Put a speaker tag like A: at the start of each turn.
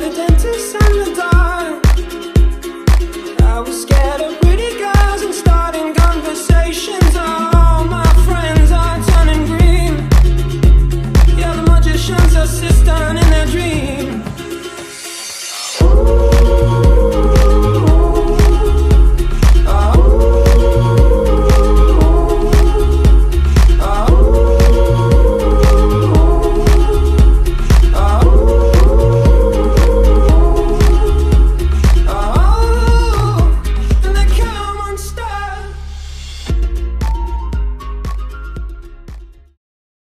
A: The dentist and the dark. I was scared of pretty girls and starting conversations. All my friends are turning green. Yeah, the magician's assistant in their dreams.